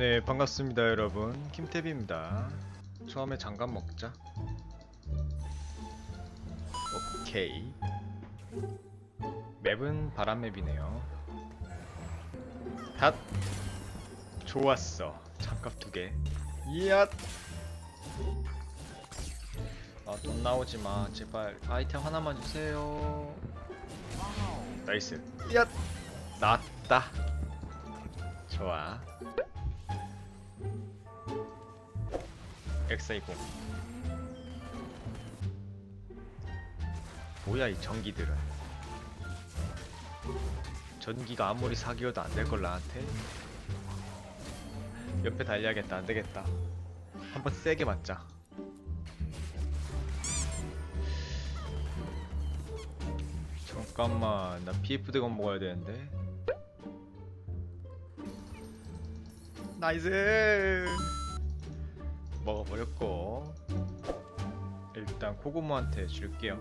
네 반갑습니다 여러분. 김태비입니다. 처음에 장갑 먹자. 오케이. 맵은 바람 맵이네요. 닷 좋았어. 장갑 두개. 이앗. 아돈 나오지마. 제발 아이템 하나만 주세요. 나이스. 이앗. 나왔다. 좋아 X20 뭐야 이 전기들은. 전기가 아무리 사기여도 안 될 걸 나한테? 옆에 달려야겠다 안 되겠다. 한번 세게 맞자. 잠깐만 나 PF 대검 먹어야 되는데. 나이스 먹어버렸고. 일단 코고모한테 줄게요.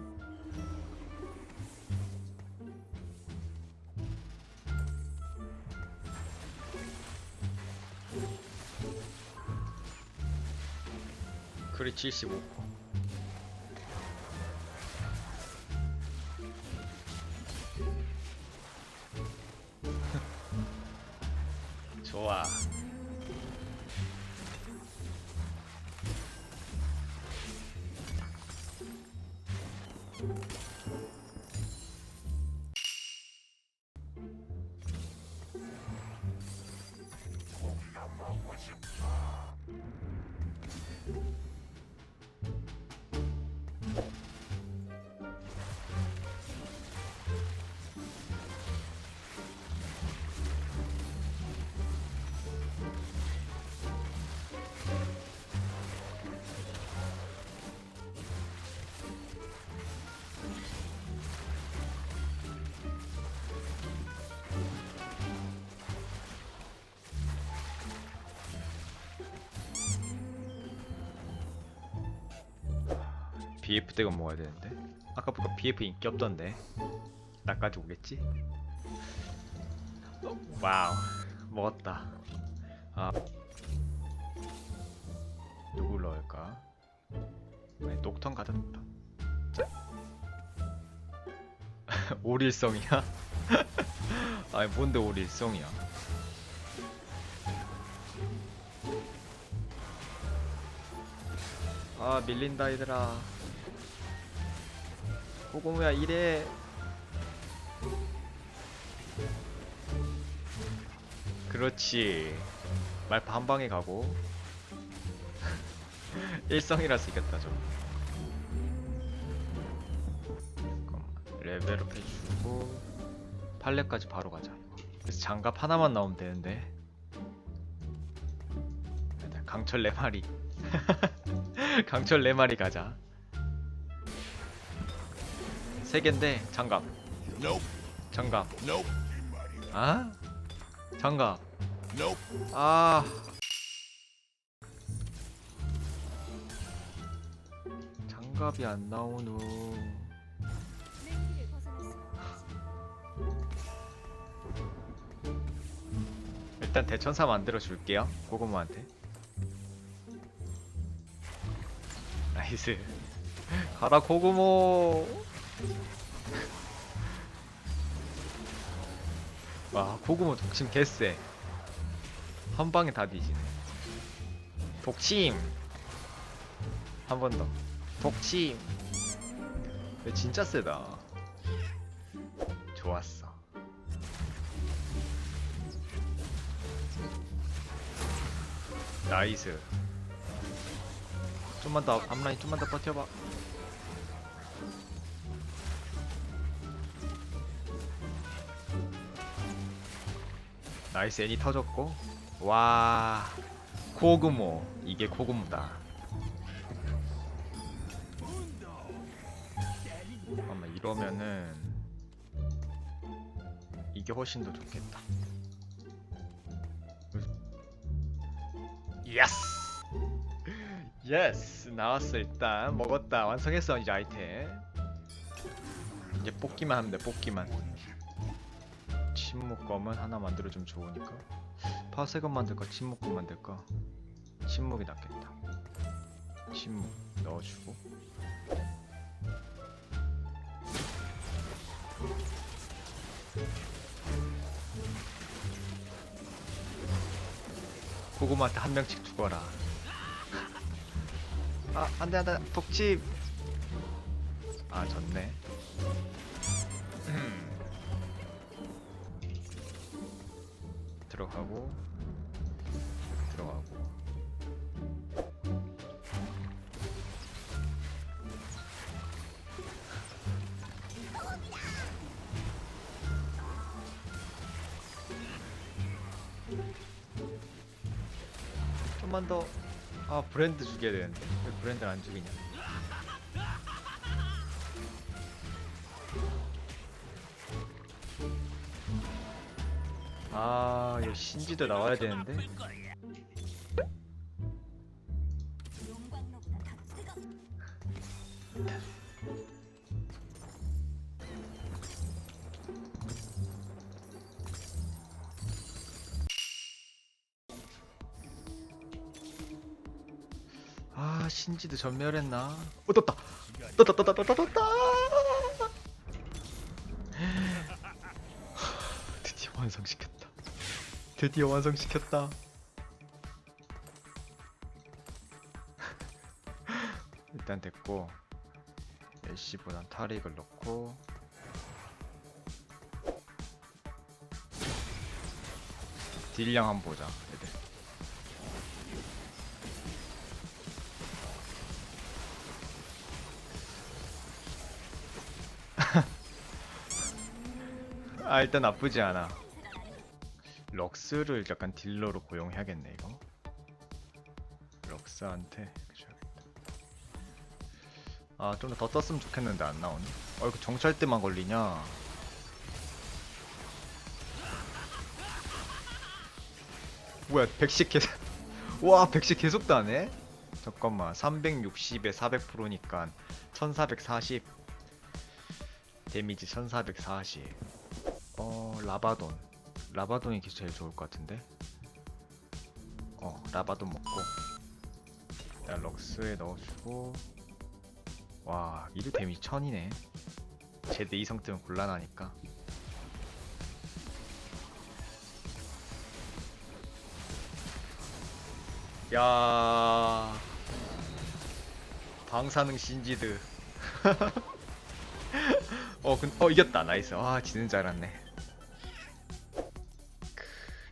크리 75%좋 BF 대검 먹어야 되는데 아까 보니까 BF 인기 없던데 나까지 오겠지? 어, 와우 먹었다 아 누굴 넣을까? 아니 녹턴 가졌다 자. 오릴성이야? 아니 뭔데 오릴성이야 아 밀린다 얘들아 고고무야 이래. 그렇지. 말파 한 방에 가고. 일성이라서 이겼다 좀. 레벨업 해주고 팔레까지 바로 가자. 그래서 장갑 하나만 나오면 되는데. 강철 4마리. 강철 4마리 가자 세 개인데 장갑. 장갑. 아? 장갑. 아 장갑이 안 맹기를 벗어났습니다. 일단 대천사 만들어 줄게요 고구마한테 나이스 가라 고구모 와 고구모 독침 개쎄. 한 방에 다 뒤지네. 독침. 한 번 더. 독침. 이거 진짜 세다. 좋았어. 나이스. 좀만 더 앞라인 좀만 더 버텨봐 나이스 애니 터졌고. 와 코그모. 이게 코그모다. 잠깐만 이러면은 이게 훨씬 더 좋겠다. 예스 예스 나왔어 일단. 먹었다. 완성했어 이제 아이템. 이제 뽑기만 하면 돼 뽑기만 침묵검은 하나 만들어주면 좋으니까. 파쇄건 만들까 침묵건 만들까? 침묵이 낫겠다. 침묵 넣어주고. 고구마한테 한 명씩 죽어라. 아 안돼 안돼. 독침 아 졌네 들어가고 들어가고. 좀만 더. 아 브랜드 죽여야 되는데. 왜 브랜드를 안 죽이냐 아 이거 신지도 나와야 되는데. 아 신지도 전멸했나? 어 떴다 떴다 떴다 떴다 떴다. 드디어 완성시켰다 드디어 완성시켰다. 일단 됐고 LC보단 타릭을 넣고. 딜량 한번 보자 애들. 아 일단 나쁘지 않아 럭스를 약간 딜러로 고용해야겠네 이거. 럭스한테 아좀 더 떴으면 좋겠는데 안 나오네 어 이거 정찰 때만 걸리냐? 뭐야 110 계속 와 110 계속 다네? 잠깐만 360에 400%니까 1440 데미지 1440 어 라바돈 라바돈이 제일 좋을 것 같은데? 어 라바돈 먹고. 일단 럭스에 넣어주고. 와 미드 데미지 1000이네. 제드 이성 뜨면 곤란하니까. 야. 방사능 신지드. 어, 근, 어 이겼다. 나이스. 아 지는 줄 알았네. 크,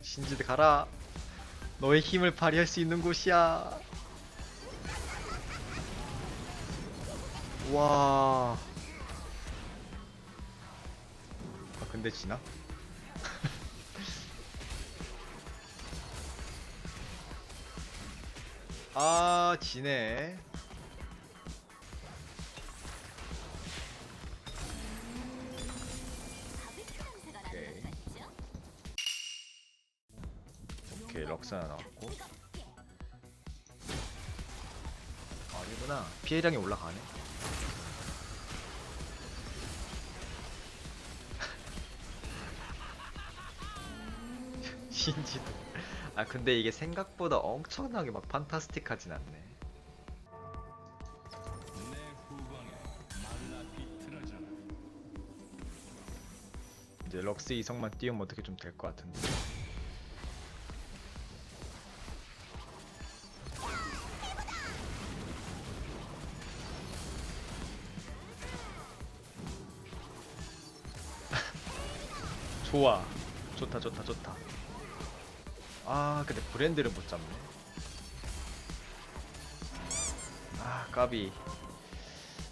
신지드 가라. 너의 힘을 발휘할 수 있는 곳이야. 와. 아, 근데 지나? 아 지네 오케이 럭스 하나 나왔고. 아니구나. 피해량이 올라가네. 신지도 아 근데 이게 생각보다 엄청나게 막 판타스틱하진 않네. 이제 럭스 이성만 띄우면 어떻게 좀 될 것 같은데 좋아. 좋다 좋다 좋다. 아 근데 브랜드를 못 잡네. 아 까비.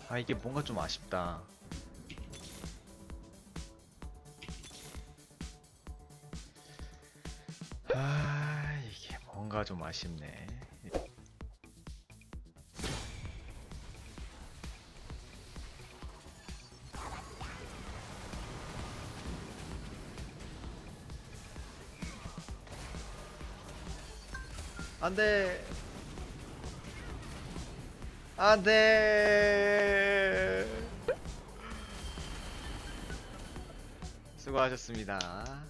아 이게 뭔가 좀 아쉽다. 아 이게 뭔가 좀 아쉽네 안돼. 안돼. 수고하셨습니다